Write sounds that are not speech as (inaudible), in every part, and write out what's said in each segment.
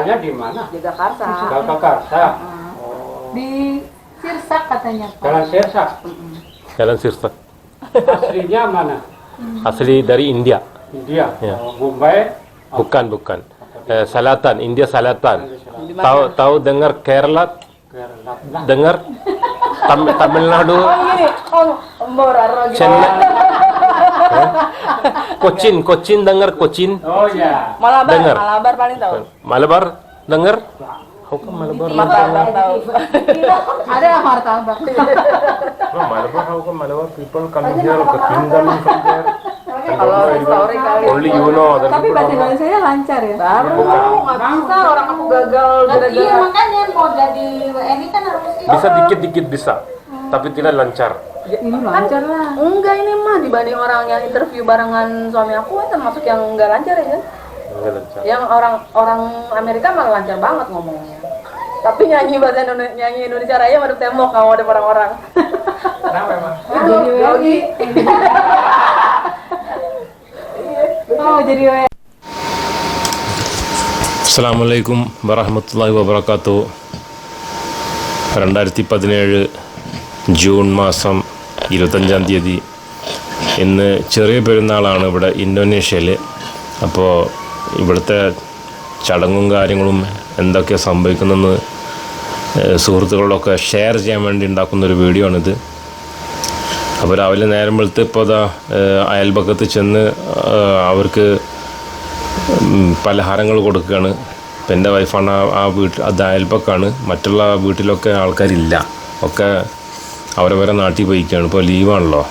tinggalnya di mana? Jagakarsa. Jagakarsa. Hmm. Oh. Di Sirsak katanya Pak. Jalan Sirsak. Jalan Sirsak. Aslinya mana? Asli dari India. India. Ya. Oh, Mumbai. Bukan, bukan. Eh, Selatan, India Selatan. Di? Tahu tahu dengar Kerala? Kerala. Nah, Dengar Tam- Tamil Nadu? Oh gini, oh gitu. Chennai. (laughs) Kocin, Kocin denger Kocin. Oh iya. Malabar, denger. Malabar paling tahu. Malabar denger? Hukum Malabar Martabak tahu. Ada lah martabak. Malabar hukum Malabar people come here ke kingdom come here. Kalau story kali. Only you know. Tapi bahasa Indonesia lancar ya. Baru iya, bangsa orang aku gagal gara-gara. Iya makanya mau jadi ini kan harus bisa dikit-dikit bisa, hmm. tapi tidak lancar Ini lancar lah. Enggak ini mah dibanding orang yang interview barengan suami aku kan termasuk yang enggak lancar ya kan? Nggak lancar. Yang orang orang Amerika malah lancar banget ngomongnya. Tapi nyanyi bahasa Indonesia, nyanyi Indonesia Raya madep tembok kamu ada orang-orang. Kenapa emang? Jadi (laughs) Yogi. (laughs) Oh jadi WNI. അസ്സാമലൈക്കും വറഹമത്തല്ലാഹി വബർക്കാത്തു രണ്ടായിരത്തി പതിനേഴ് June മാസം ഇരുപത്തഞ്ചാം തീയതി. ഇന്ന് ചെറിയ പെരുന്നാളാണ് ഇവിടെ ഇന്തോനേഷ്യയിൽ അപ്പോൾ ഇവിടുത്തെ ചടങ്ങും കാര്യങ്ങളും എന്തൊക്കെ സംഭവിക്കുന്നെന്ന് സുഹൃത്തുക്കളൊക്കെ ഷെയർ ചെയ്യാൻ വേണ്ടി ഉണ്ടാക്കുന്ന ഒരു വീഡിയോ ആണിത്. അപ്പോൾ രാവിലെ നേരം വെളുത്ത് ഇപ്പോൾ അതാ അയൽപക്കത്ത് ചെന്ന് അവർക്ക് പലഹാരങ്ങൾ കൊടുക്കുകയാണ്. ഇപ്പം എന്റെ വൈഫാണ് ആ വീട്ടിൽ അത് അയൽപ്പക്കാണ് മറ്റുള്ള വീട്ടിലൊക്കെ ആൾക്കാരില്ല. ഒക്കെ അവരവരെ നാട്ടിൽ പോയിക്കാണ് ഇപ്പോൾ ലീവാണല്ലോ.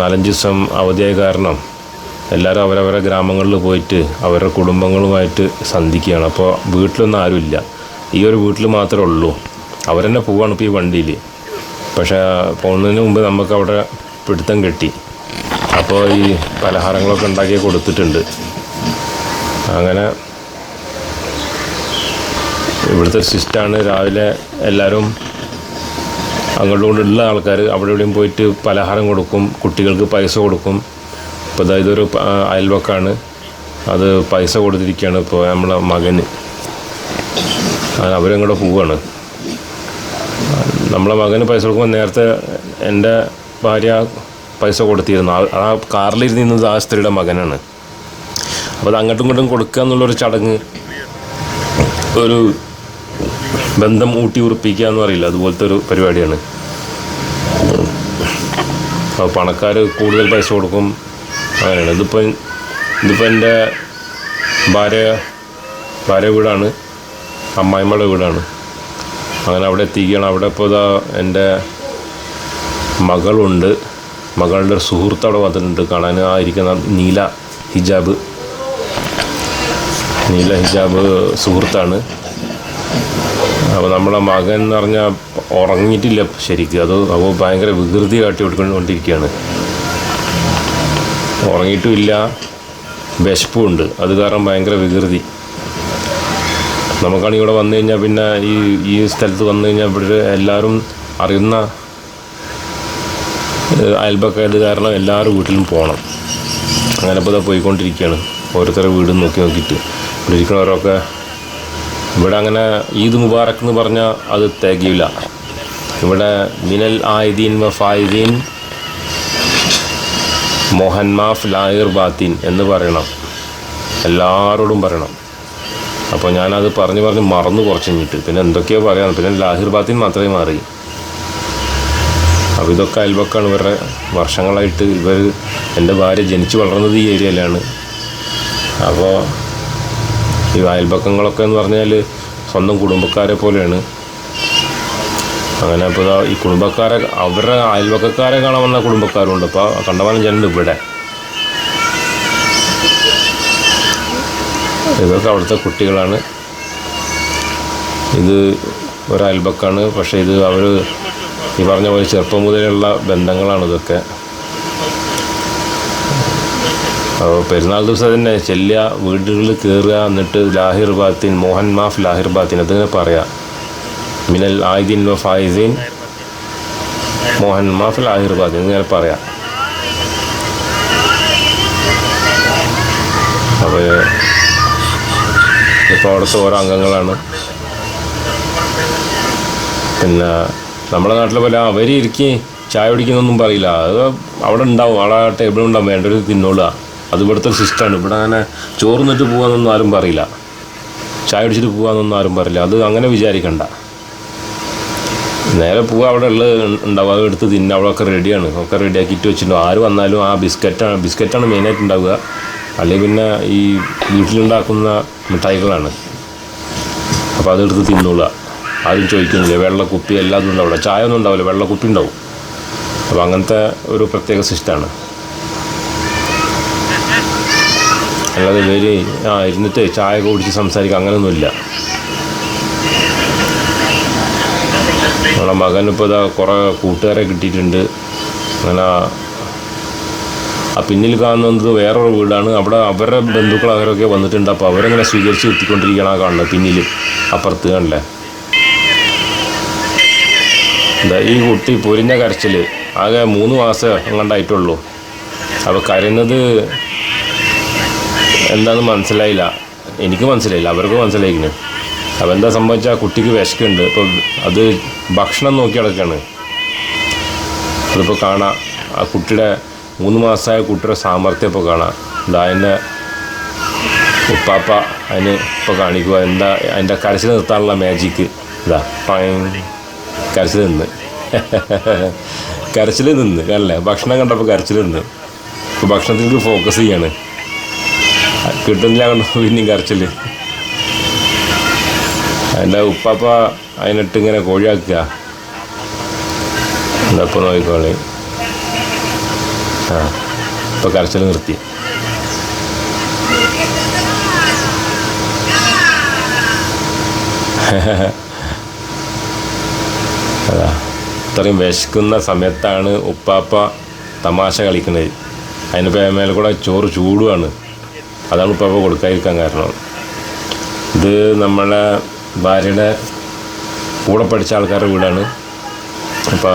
നാലഞ്ച് ദിവസം അവധിയായ കാരണം എല്ലാവരും അവരവരെ ഗ്രാമങ്ങളിൽ പോയിട്ട് അവരുടെ കുടുംബങ്ങളുമായിട്ട് സന്ധിക്കുകയാണ്. അപ്പോൾ വീട്ടിലൊന്നും ആരുമില്ല ഈ ഒരു വീട്ടിൽ മാത്രമേ ഉള്ളൂ. അവരെന്നെ പോവാണ് ഇപ്പോൾ ഈ വണ്ടിയിൽ. പക്ഷേ പോകുന്നതിന് മുമ്പ് നമുക്ക് അവിടെ പിടുത്തം കെട്ടി. അപ്പോൾ ഈ പലഹാരങ്ങളൊക്കെ ഉണ്ടാക്കി കൊടുത്തിട്ടുണ്ട്. അങ്ങനെ ഇവിടുത്തെ സിസ്റ്റാണ് രാവിലെ എല്ലാവരും അങ്ങോട്ടും ആൾക്കാർ അവിടെ ഇവിടെയും പോയിട്ട് പലഹാരം കൊടുക്കും കുട്ടികൾക്ക് പൈസ കൊടുക്കും. ഇപ്പോൾ അതായത് ഒരു അയൽവക്കാണ്. അത് പൈസ കൊടുത്തിരിക്കുകയാണ് ഇപ്പോൾ നമ്മളെ മകന്. അവരങ്ങോട്ട് പോവുകയാണ് നമ്മളെ മകന് പൈസ കൊടുക്കുമ്പോൾ നേരത്തെ എന്റെ ഭാര്യ പൈസ കൊടുത്തിരുന്നു. ആ- കാറിലിരുന്നിരുന്നത് ആ സ്ത്രീയുടെ മകനാണ്. അപ്പോൾ അത് അങ്ങോട്ടും ഇങ്ങോട്ടും കൊടുക്കുക എന്നുള്ളൊരു ചടങ്ങ് ഒരു ബന്ധം ഊട്ടി ഉറപ്പിക്കുക എന്ന് പറയില്ല. അതുപോലത്തെ ഒരു പരിപാടിയാണ്. അപ്പോൾ പണക്കാർ കൂടുതൽ പൈസ കൊടുക്കും. അങ്ങനെയാണ്. ഇതിപ്പോൾ ഇതിപ്പോൾ എന്റെ ഭാര്യ ഭാര്യ വീടാണ്. അമ്മായിമ്മയുടെ വീടാണ്. അങ്ങനെ അവിടെ എത്തിക്കുകയാണ്. അവിടെ ഇപ്പോൾ ഇതാ എന്റെ മകളുണ്ട്. മകളുടെ ഒരു സുഹൃത്ത് അവിടെ വന്നിട്ടുണ്ട്. കാണാൻ ആ ഇരിക്കുന്ന നീല ഹിജാബ്. നീല ഹിജാബ് സുഹൃത്താണ്. അപ്പോൾ നമ്മളെ മകൻ എന്ന് പറഞ്ഞാൽ ഉറങ്ങിയിട്ടില്ല ശരിക്കും. അത് അപ്പോൾ ഭയങ്കര വികൃതി കാട്ടി കൊടുക്കൊണ്ടിരിക്കുകയാണ് ഉറങ്ങിയിട്ടുമില്ല. വിശപ്പുമുണ്ട് അത് കാരണം ഭയങ്കര വികൃതി. നമുക്കാണെങ്കിൽ ഇവിടെ വന്നു കഴിഞ്ഞാൽ പിന്നെ ഈ ഈ സ്ഥലത്ത് വന്നു കഴിഞ്ഞാൽ ഇവിടെ എല്ലാവരും അറിയുന്ന അയൽപക്കായത് കാരണം എല്ലാവരും വീട്ടിലും പോകണം അങ്ങനെ ഇപ്പോൾ ഇതാ പോയിക്കൊണ്ടിരിക്കുകയാണ്. ഓരോരുത്തരുടെ വീടും നോക്കി നോക്കിയിട്ട്. ഇവിടെ ഇരിക്കുന്നവരൊക്കെ ഇവിടെ അങ്ങനെ ഈദ് മുബാറക് എന്ന് പറഞ്ഞാൽ അത് തികയില്ല ഇവിടെ മിനൽ ആയിദീൻ വ ഫായിദീൻ മോഹൻമാഫ് ബാത്തീൻ എന്ന് പറയണം. എല്ലാവരോടും പറയണം. അപ്പോൾ ഞാനത് പറഞ്ഞ് പറഞ്ഞ് മറന്നു കുറച്ച് കഴിഞ്ഞിട്ട്. പിന്നെ എന്തൊക്കെയോ പറയാം പിന്നെ ലാഹിർ ബാത്തീൻ മാത്രമേ മാറി. അപ്പോൾ ഇതൊക്കെ അയൽവക്കാണ് ഇവരുടെ വർഷങ്ങളായിട്ട് ഇവർ എന്റെ ഭാര്യ ജനിച്ചു വളർന്നത് ഈ ഏരിയയിലാണ്. അപ്പോൾ ഈ അയൽപക്കങ്ങളൊക്കെ എന്ന് പറഞ്ഞാൽ സ്വന്തം കുടുംബക്കാരെ പോലെയാണ്. അങ്ങനെ ഇപ്പോൾ ഈ കുടുംബക്കാരെ അവരുടെ അയൽവക്കക്കാരെ കാണാൻ വന്ന കുടുംബക്കാരുണ്ട്. അപ്പോൾ കണ്ടമാനം ജനുണ്ട് ഇവിടെ. ഇതൊക്കെ അവിടുത്തെ കുട്ടികളാണ്. ഇത് ഒരു അയൽപക്കാണ് പക്ഷേ ഇത് അവർ ഈ പറഞ്ഞ പോലെ ചെറുപ്പം മുതലുള്ള ബന്ധങ്ങളാണ് ഇതൊക്കെ അപ്പോൾ പെരുന്നാൾ ദിവസം തന്നെ ചെല്ലുക വീടുകളിൽ കയറുക എന്നിട്ട് ലാഹിർ ബാത്തിൻ മോഹൻ മാഫ് ലാഹിർ ബാത്തിൻ അതിങ്ങനെ പറയാം. മിനൽ ആയിദീൻ വ ഫായിദീൻ മോഹൻ മാഫ് ലാഹിർ ബാത്തിൻ ഇങ്ങനെ പറയാം. അപ്പോൾ ഇപ്പോൾ അവിടുത്തെ ഓരോ അംഗങ്ങളാണ്. പിന്നെ നമ്മുടെ നാട്ടിലെ പോലെ അവർ ചായ കുടിക്കുന്നൊന്നും പറയില്ല. അത് അവിടെ ഉണ്ടാവും അവിടെ ടേബിൾ ഉണ്ടാവും വേണ്ടൊരു തിന്നോളുക. അത് ഇവിടുത്തെ സിസ്റ്റമാണ് ഇവിടെ അങ്ങനെ ചോറ് നിന്നിട്ട് പോകാമെന്നൊന്നും ആരും പറയില്ല. ചായ അടിച്ചിട്ട് പോകാമെന്നൊന്നും ആരും പറയില്ല. അത് അങ്ങനെ വിചാരിക്കണ്ട. നേരെ പോവുക അവിടെ ഉള്ളത് ഉണ്ടാവും. അത് എടുത്ത് തിന്നുക അവിടെ ഒക്കെ റെഡിയാണ് ഒക്കെ റെഡിയാക്കിയിട്ട് വെച്ചിട്ടുണ്ടാവും. ആര് വന്നാലും ആ ബിസ്ക്കറ്റാണ് ബിസ്ക്കറ്റാണ് മെയിനായിട്ട് ഉണ്ടാവുക. അല്ലെങ്കിൽ പിന്നെ ഈ വീട്ടിലുണ്ടാക്കുന്ന മിഠായികളാണ്. അപ്പോൾ അതെടുത്ത് തിന്നുള്ള ആരും ചോദിക്കുന്നില്ല. വെള്ളക്കുപ്പി എല്ലാതും ഉണ്ടാവില്ല ചായ ഒന്നും ഉണ്ടാവില്ല. വെള്ളക്കുപ്പി ഉണ്ടാവും. അപ്പോൾ അങ്ങനത്തെ ഒരു പ്രത്യേക സിസ്റ്റമാണ് അല്ലാതെ ഇവർ ആ ഇരുന്നിട്ട് ചായ കുടിച്ച് സംസാരിക്കുക അങ്ങനെയൊന്നുമില്ല. നമ്മളെ മകൻ ഇപ്പോൾ ഇതാ കുറേ കൂട്ടുകാരെ കിട്ടിയിട്ടുണ്ട്. അങ്ങനെ ആ- പിന്നിൽ കാണുന്നത് വേറൊരു വീടാണ്. അവിടെ അവരുടെ ബന്ധുക്കൾ അവരൊക്കെ വന്നിട്ടുണ്ട്. അപ്പോൾ അവരങ്ങനെ സ്വീകരിച്ച് എത്തിക്കൊണ്ടിരിക്കുകയാണ് ആ കാണുന്നത് പിന്നിൽ അപ്പുറത്ത് കണ്ടല്ലേ എന്താ ഈ കുട്ടി പൊരിഞ്ഞ കരച്ചിൽ ആകെ മൂന്ന് മാസം എങ്ങാണ്ടായിട്ടുള്ളൂ. അപ്പോൾ കരയുന്നത് എന്താണെന്ന് മനസ്സിലായില്ല. എനിക്ക് മനസ്സിലായില്ല. അവർക്ക് മനസ്സിലായിക്കുന്നു അപ്പോൾ എന്താ സംഭവിച്ചാൽ കുട്ടിക്ക് വിശക്കുണ്ട്. ഇപ്പോൾ അത് ഭക്ഷണം നോക്കി കിടക്കുകയാണ് അതിപ്പോൾ കാണാം. ആ കുട്ടിയുടെ മൂന്ന് മാസമായ കുട്ടിയുടെ സാമർഥ്യം ഇപ്പോൾ കാണാം. ഇതാ അതിന്റെ ഉപ്പാപ്പ അതിന് ഇപ്പോൾ കാണിക്കുക എന്താ അതിന്റെ കരച്ചിൽ നിർത്താനുള്ള മാജിക്ക് ഇതാ കരച്ചിൽ നിന്ന്. കരച്ചിൽ നിന്ന് അല്ലേ? ഭക്ഷണം കണ്ടപ്പോൾ കരച്ചിൽ നിന്ന്. ഇപ്പോൾ ഭക്ഷണത്തിലേക്ക് ഫോക്കസ് ചെയ്യാണ്. കിട്ടുന്നില്ല കണ്ടോ? പിന്നെയും കരച്ചിൽ അതിന്റെ ഉപ്പാപ്പ അതിനിട്ട് ഇങ്ങനെ കോഴിയാക്കുക. എന്നപ്പോൾ നോക്കിക്കോളി. ആ ഇപ്പോൾ കരച്ചിൽ നിർത്തി. ഇത്രയും വിശക്കുന്ന സമയത്താണ് ഉപ്പാപ്പ തമാശ കളിക്കുന്നത് അതിന് മേലെ കൂടെ ചോറ് ചൂടുമാണ് അതാണ് ഇപ്പോൾ അവ കൊടുക്കാതിരിക്കാൻ കാരണം. ഇത് നമ്മളെ ഭാര്യയുടെ കൂടെ പഠിച്ച ആൾക്കാരുടെ വീടാണ്. അപ്പോൾ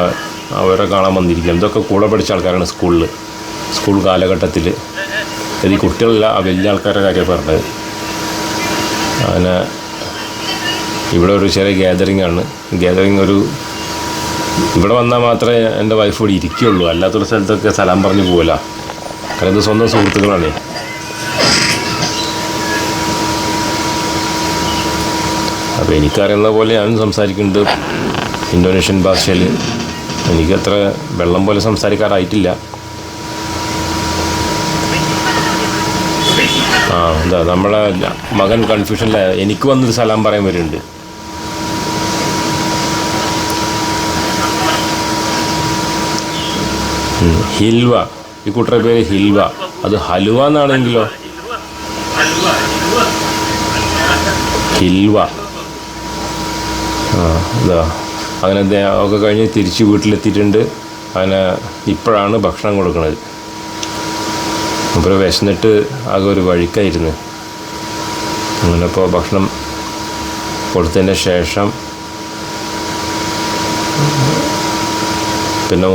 അവരെ കാണാൻ വന്നിരിക്കുക ഇതൊക്കെ കൂടെ പഠിച്ച ആൾക്കാരാണ് സ്കൂളിൽ സ്കൂൾ കാലഘട്ടത്തിൽ. ഇത് കുട്ടികളല്ല ആ വലിയ ആൾക്കാരുടെ കാര്യം പറഞ്ഞത്. അങ്ങനെ ഇവിടെ ഒരു ചെറിയ ഗ്യാതറിംഗ് ആണ്. ഗ്യാതറിംഗ് ഒരു ഇവിടെ വന്നാൽ മാത്രമേ എന്റെ വൈഫ് ഇവിടെ ഇരിക്കുകയുള്ളൂ. അല്ലാത്തൊരു സ്ഥലത്തൊക്കെ സ്ഥലം പറഞ്ഞു പോകില്ല കാരണം ഇത് സ്വന്തം സുഹൃത്തുക്കളാണേ. അപ്പോൾ എനിക്കറിയുന്ന പോലെ ഞാനും സംസാരിക്കുന്നുണ്ട്. ഇന്തോനേഷ്യൻ ഭാഷയിൽ. എനിക്കത്ര വെള്ളം പോലെ സംസാരിക്കാറായിട്ടില്ല. ആ എന്താ നമ്മളെ മകൻ കൺഫ്യൂഷനില്ല എനിക്ക് വന്നൊരു സലാം പറയാൻ വരുന്നുണ്ട്. ഹിൽവ. ഈ കൂട്ടരുടെ പേര് ഹിൽവ. അത് ഹലുവ എന്നാണെങ്കിലോ? ഹിൽവ. ഇതാ. അങ്ങനെ ഒക്കെ കഴിഞ്ഞ് തിരിച്ച് വീട്ടിലെത്തിയിട്ടുണ്ട്. അങ്ങനെ ഇപ്പോഴാണ് ഭക്ഷണം കൊടുക്കുന്നത് അപ്പോൾ വിശന്നിട്ട് ആകെ ഒരു വഴിക്കായിരുന്നു. അങ്ങനെ ഇപ്പോൾ ഭക്ഷണം കൊടുത്തതിന് ശേഷം പിന്നെ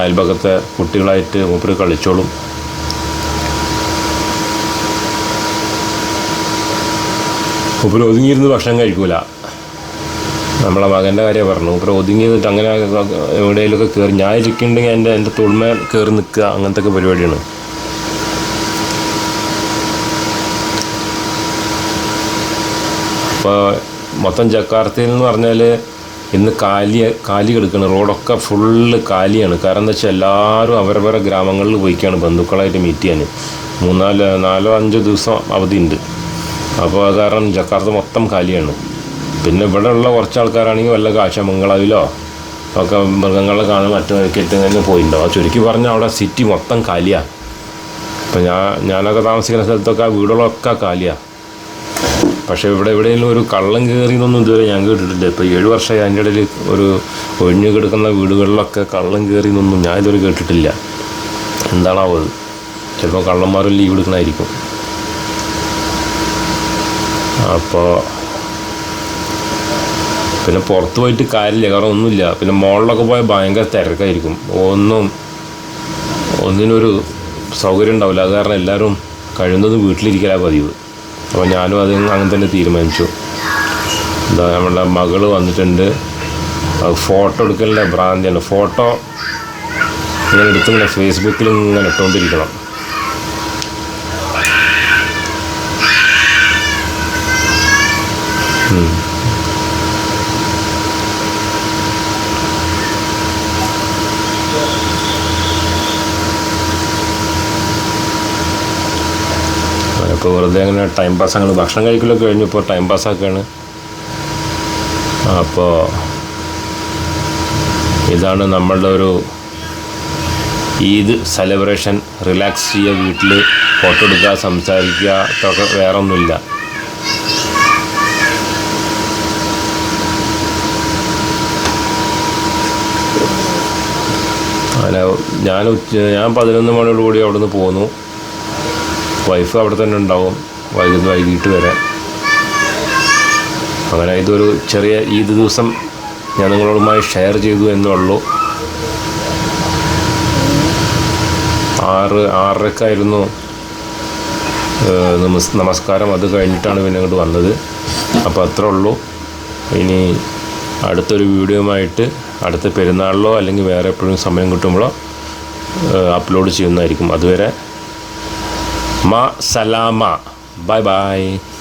അയൽഭാഗത്തെ കുട്ടികളായിട്ട് മൂപ്പര് കളിച്ചോളും. മൂപ്പര് ഒതുങ്ങിയിരുന്ന് ഭക്ഷണം കഴിക്കൂല. നമ്മളെ മകന്റെ കാര്യം പറഞ്ഞു. മൂപ്പര് ഒതുങ്ങി നിന്നിട്ട് അങ്ങനെ എവിടെയെങ്കിലുമൊക്കെ കയറി ഞാൻ ഇരിക്കുന്നുണ്ടെങ്കിൽ എന്റെ എന്റെ തൊഴിമേ കയറി നിൽക്കുക അങ്ങനത്തെ ഒക്കെ പരിപാടിയാണ്. അപ്പോൾ മൊത്തം ജക്കാർത്തയിൽ എന്ന് പറഞ്ഞാൽ ഇന്ന് കാലി കാലി കിടക്കണം. റോഡൊക്കെ ഫുള്ള് കാലിയാണ്. കാരണം എന്താ വെച്ചാൽ എല്ലാവരും അവരവരെ ഗ്രാമങ്ങളിൽ പോയിക്കാണ് ബന്ധുക്കളായിട്ട് മീറ്റ് ചെയ്യാൻ. മൂന്നാൽ നാലോ അഞ്ചോ ദിവസം അവധിയുണ്ട്. അപ്പോൾ കാരണം ജക്കാർത്ത മൊത്തം കാലിയാണ്. പിന്നെ ഇവിടെ ഉള്ള കുറച്ച് ആൾക്കാരാണെങ്കിൽ വല്ല കാശമംഗളവിലോ ഒക്കെ മൃഗങ്ങളെ കാണും മറ്റു കെട്ടി തന്നെ പോയിട്ടുണ്ടാവും ചുരുക്കി പറഞ്ഞാൽ അവിടെ സിറ്റി മൊത്തം കാലിയാണ് ഇപ്പം ഞാൻ ഞാനൊക്കെ താമസിക്കുന്ന സ്ഥലത്തൊക്കെ വീടുകളൊക്കെ കാലിയാണ് പക്ഷേ ഇവിടെ എവിടെയെങ്കിലും ഒരു കള്ളം കയറിയെന്നൊന്നും ഇതുവരെ ഞാൻ കേട്ടിട്ടില്ല. ഇപ്പോൾ ഏഴ് വർഷമായി അതിന്റെ ഇടയിൽ ഒരു ഒഴിഞ്ഞു കിടക്കുന്ന വീടുകളിലൊക്കെ കള്ളം കയറിയെന്നൊന്നും ഞാൻ ഇതുവരെ കേട്ടിട്ടില്ല. എന്താണാവോ ചിലപ്പോൾ കള്ളന്മാരും ലീവ് എടുക്കണമായിരിക്കും അപ്പോൾ പിന്നെ പുറത്ത് പോയിട്ട് കാര്യമില്ല കാരണം ഒന്നുമില്ല. പിന്നെ മോളിലൊക്കെ പോയാൽ ഭയങ്കര തിരക്കായിരിക്കും. ഒന്നും ഒന്നിനൊരു സൗകര്യം ഉണ്ടാവില്ല. അത് കാരണം എല്ലാവരും കഴിയുന്നതും വീട്ടിലിരിക്കലാണ് പതിവ്. അപ്പോൾ ഞാനും അത് അങ്ങനെ തന്നെ തീരുമാനിച്ചു. എന്താ നമ്മളുടെ മകൾ വന്നിട്ടുണ്ട്. ഫോട്ടോ എടുക്കലിന്റെ ഭ്രാന്തിയാണ്. ഫോട്ടോ ഇങ്ങനെ എടുത്തിങ്ങനെ ഫേസ്ബുക്കിൽ ഇങ്ങനെ ഇട്ടുകൊണ്ടിരിക്കണം. അപ്പോൾ വെറുതെ അങ്ങനെ ടൈം പാസ് അങ്ങനെ ഭക്ഷണം കഴിക്കലൊക്കെ കഴിഞ്ഞു. ഇപ്പോൾ ടൈം പാസ്സാക്കുകയാണ് അപ്പോൾ ഇതാണ് നമ്മളുടെ ഒരു ഈദ് സെലിബ്രേഷൻ റിലാക്സ് ചെയ്യുക വീട്ടിൽ ഫോട്ടോ എടുക്കുക സംസാരിക്കുക ഇതൊക്കെ വേറെ ഒന്നുമില്ല ഞാൻ ഞാൻ പതിനൊന്ന് മണിയോടുകൂടി അവിടെ നിന്ന് പോന്നു. വൈഫ് അവിടെ തന്നെ ഉണ്ടാവും. വൈകുന്നേരം വൈകിട്ട് വരെ. അങ്ങനെ ഇതൊരു ചെറിയ ഈദ് ദിവസം ഞാൻ നിങ്ങളോടുമായി ഷെയർ ചെയ്തു എന്നുള്ളൂ. ആറ് ആറരക്കായിരുന്നു നമസ് നമസ്കാരം. അത് കഴിഞ്ഞിട്ടാണ് പിന്നെ ഇങ്ങോട്ട് വന്നത്. അപ്പോൾ അത്രേ ഉള്ളൂ. ഇനി അടുത്തൊരു വീഡിയോയുമായിട്ട് അടുത്ത പെരുന്നാളിലോ അല്ലെങ്കിൽ വേറെ എപ്പോഴും സമയം കിട്ടുമ്പോഴോ അപ്ലോഡ് ചെയ്യുന്നതായിരിക്കും. അതുവരെ Ma salama. Bye bye.